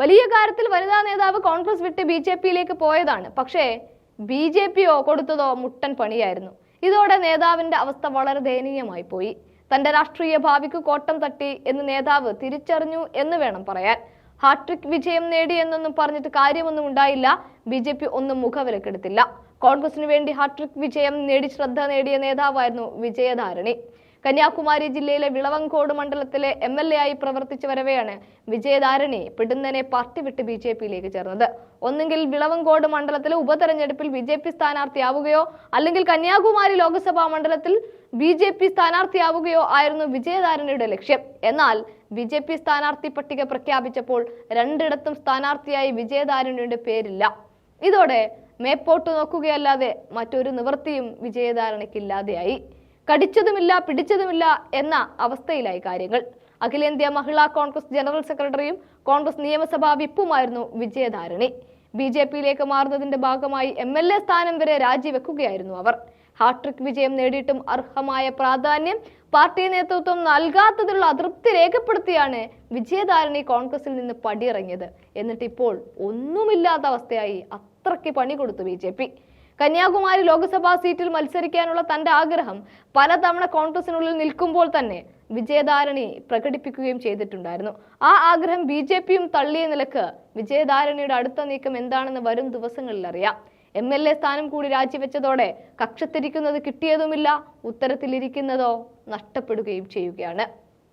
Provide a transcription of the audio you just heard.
വലിയ കാര്യത്തിൽ വനിതാ നേതാവ് കോൺഗ്രസ് വിട്ട് ബി ജെ പിയിലേക്ക് പോയതാണ്. പക്ഷേ ബി ജെ പിയോ കൊടുത്തതോ മുട്ടൻ പണിയായിരുന്നു. ഇതോടെ നേതാവിന്റെ അവസ്ഥ വളരെ ദയനീയമായി പോയി. തന്റെ രാഷ്ട്രീയ ഭാവിക്ക് കോട്ടം തട്ടി എന്ന് നേതാവ് തിരിച്ചറിഞ്ഞു എന്ന് വേണം പറയാൻ. ഹാട്രിക് വിജയം നേടി എന്നൊന്നും പറഞ്ഞിട്ട് കാര്യമൊന്നും ഉണ്ടായില്ല. ബി ജെ പി ഒന്നും മുഖവിലക്കെടുത്തില്ല. കോൺഗ്രസിന് വേണ്ടി ഹാട്രിക് വിജയം നേടി ശ്രദ്ധ നേടിയ നേതാവായിരുന്നു വിജയധാരണി. കന്യാകുമാരി ജില്ലയിലെ വിളവങ്കോട് മണ്ഡലത്തിലെ എം എൽ എ ആയി പ്രവർത്തിച്ചു വരവെയാണ് വിജയധാരണി പിടുന്നനെ പാർട്ടി വിട്ട് ബി ജെ പിയിലേക്ക് ചേർന്നത്. ഒന്നുകിൽ വിളവങ്കോട് മണ്ഡലത്തിലെ ഉപതെരഞ്ഞെടുപ്പിൽ ബി ജെ പി സ്ഥാനാർത്ഥിയാവുകയോ അല്ലെങ്കിൽ കന്യാകുമാരി ലോക്സഭാ മണ്ഡലത്തിൽ ബി ജെ പി സ്ഥാനാർത്ഥിയാവുകയോ ആയിരുന്നു വിജയധാരണയുടെ ലക്ഷ്യം. എന്നാൽ ബി ജെ പി സ്ഥാനാർത്ഥി പട്ടിക പ്രഖ്യാപിച്ചപ്പോൾ രണ്ടിടത്തും സ്ഥാനാർത്ഥിയായി വിജയധാരണയുടെ പേരില്ല. ഇതോടെ മേപ്പോട്ട് നോക്കുകയല്ലാതെ മറ്റൊരു നിവൃത്തിയും വിജയധാരണയ്ക്കില്ലാതെയായി കടിച്ചതുമില്ല പിടിച്ചതുമില്ല എന്ന അവസ്ഥയിലായി കാര്യങ്ങൾ. അഖിലേന്ത്യാ മഹിളാ കോൺഗ്രസ് ജനറൽ സെക്രട്ടറിയും കോൺഗ്രസ് നിയമസഭാ വിപ്പുമായിരുന്നു വിജയധാരണി. ബി ജെ പിയിലേക്ക് മാറുന്നതിന്റെ ഭാഗമായി എം എൽ എ സ്ഥാനം വരെ രാജിവെക്കുകയായിരുന്നു അവർ. ഹാട്രിക് വിജയം നേടിയിട്ടും അർഹമായ പ്രാധാന്യം പാർട്ടി നേതൃത്വം നൽകാത്തതിലുള്ള അതൃപ്തി രേഖപ്പെടുത്തിയാണ് വിജയധാരണി കോൺഗ്രസിൽ നിന്ന് പടിയിറങ്ങിയത്. എന്നിട്ട് ഇപ്പോൾ ഒന്നുമില്ലാത്ത അവസ്ഥയായി അത്രയ്ക്ക് പണി കൊടുത്തു ബി കന്യാകുമാരി ലോക്സഭാ സീറ്റിൽ മത്സരിക്കാനുള്ള തന്റെ ആഗ്രഹം പലതവണ കോൺഗ്രസിനുള്ളിൽ നിൽക്കുമ്പോൾ തന്നെ വിജയധാരണി പ്രകടിപ്പിക്കുകയും ചെയ്തിട്ടുണ്ടായിരുന്നു. ആ ആഗ്രഹം ബി ജെ പിയും തള്ളിയ നിലയ്ക്ക് വിജയധാരണിയുടെ അടുത്ത നീക്കം എന്താണെന്ന് വരും ദിവസങ്ങളിൽ അറിയാം. എം എൽ എ സ്ഥാനം കൂടി രാജിവെച്ചതോടെ കക്ഷത്തിരിക്കുന്നത് കിട്ടിയതുമില്ല ഉത്തരത്തിലിരിക്കുന്നതോ നഷ്ടപ്പെടുകയും ചെയ്യുകയാണ്.